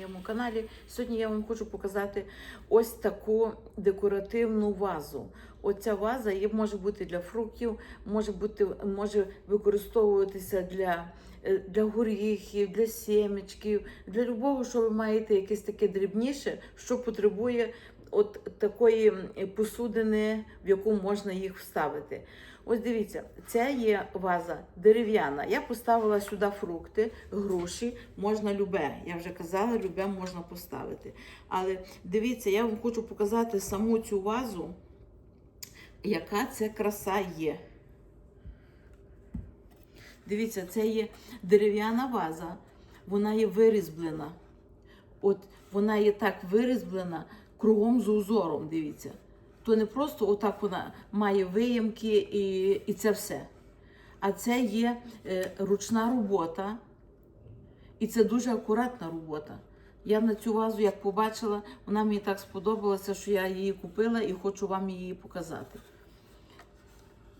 моєму каналі. Сьогодні я вам хочу показати ось таку декоративну вазу. Оця ваза є, може бути для фруктів, може бути, може використовуватися для, е, для горіхів, для сімечків, для любого, що ви маєте якесь таке дрібніше, що потребує от такої посудини, в яку можна їх вставити. Ось дивіться, це є ваза дерев'яна. Я поставила сюди фрукти, груші, можна любе. Я вже казала, любе можна поставити. Але дивіться, я вам хочу показати саму цю вазу, яка це краса є. Дивіться, це є дерев'яна ваза, вона є вирізблена. От вона є так вирізблена кругом з узором, дивіться. То не просто отак вона має виємки і, і це все. А це є е, ручна робота, і це дуже акуратна робота. Я на цю вазу, як побачила, вона мені так сподобалася, що я її купила і хочу вам її показати.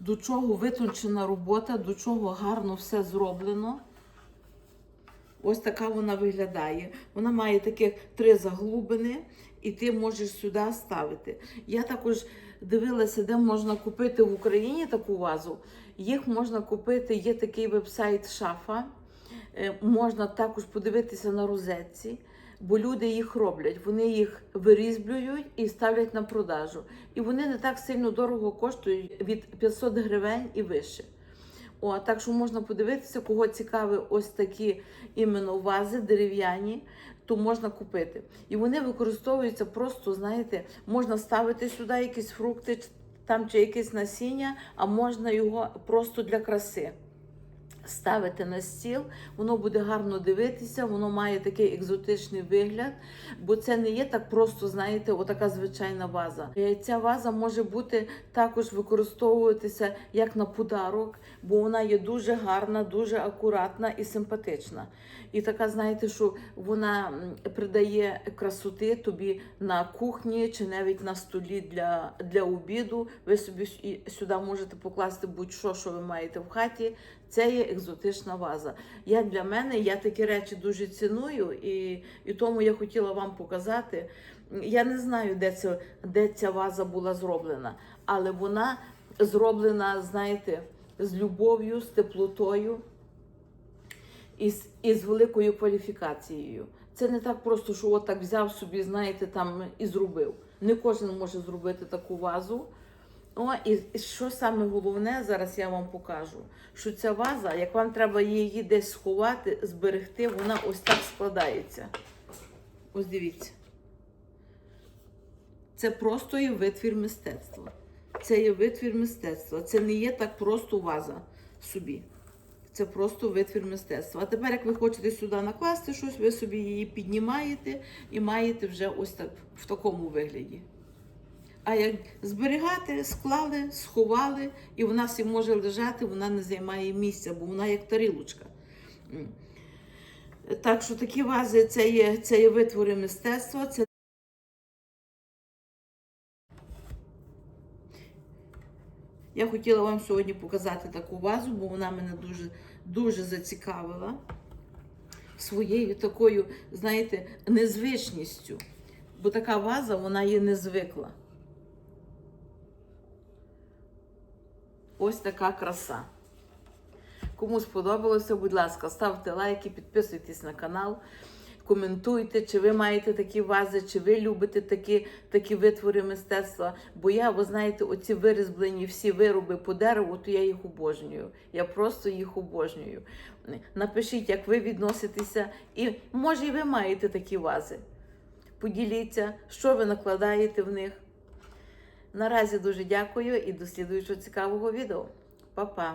До чого витончена робота, до чого гарно все зроблено. Ось така вона виглядає. Вона має таких три заглубини, і ти можеш сюди ставити. Я також дивилася, де можна купити в Україні таку вазу. Їх можна купити, є такий вебсайт Шафа. Е, Можна також подивитися на розетці, бо люди їх роблять. Вони їх вирізблюють і ставлять на продажу. І вони не так сильно дорого коштують від 500 гривень і вище. О, так що можна подивитися, кого цікаві ось такі іменно вази дерев'яні, то можна купити. І вони використовуються просто, знаєте, можна ставити сюди якісь фрукти там чи якесь насіння, а можна його просто для краси. Ставити на стіл, воно буде гарно дивитися, воно має такий екзотичний вигляд, бо це не є так просто, знаєте, отака звичайна ваза. Е, Ця ваза може бути також використовуватися як на подарок, бо вона є дуже гарна, дуже акуратна і симпатична. І така, знаєте, що вона придає красоти тобі на кухні чи навіть на столі для, для обіду. Ви собі сюди можете покласти будь-що, що ви маєте в хаті. Це є екзотична ваза. Я для мене я такі речі дуже ціную, і, і тому я хотіла вам показати. Я не знаю, де, це, де ця ваза була зроблена, але вона зроблена, знаєте, з любов'ю, з теплотою і з, і з великою кваліфікацією. Це не так просто, що от так взяв собі, знаєте, там і зробив. Не кожен може зробити таку вазу. О, і що саме головне, зараз я вам покажу, що ця ваза, як вам треба її десь сховати, зберегти, вона ось так складається. Ось дивіться. Це просто є витвір мистецтва. Це є витвір мистецтва. Це не є так просто ваза собі. Це просто витвір мистецтва. А тепер, як ви хочете сюди накласти щось, ви собі її піднімаєте і маєте вже ось так в такому вигляді. А як зберігати, склали, сховали, і вона собі може лежати, вона не займає місця, бо вона як тарілочка. Так що такі вази це є, це є витвори мистецтва. Це Я хотіла вам сьогодні показати таку вазу, бо вона мене дуже, дуже зацікавила своєю такою, знаєте, незвичністю. Бо така ваза, вона є незвикла. Ось така краса. Кому сподобалося, будь ласка, ставте лайки, підписуйтесь на канал, коментуйте, чи ви маєте такі вази, чи ви любите такі, такі витвори мистецтва. Бо я, ви знаєте, оці вирізблені всі вироби по дереву, то я їх обожнюю. Я просто їх обожнюю. Напишіть, як ви відноситеся, і може, і ви маєте такі вази. Поділіться, що ви накладаєте в них. Наразі дуже дякую і до слідуючого цікавого відео. Па-па!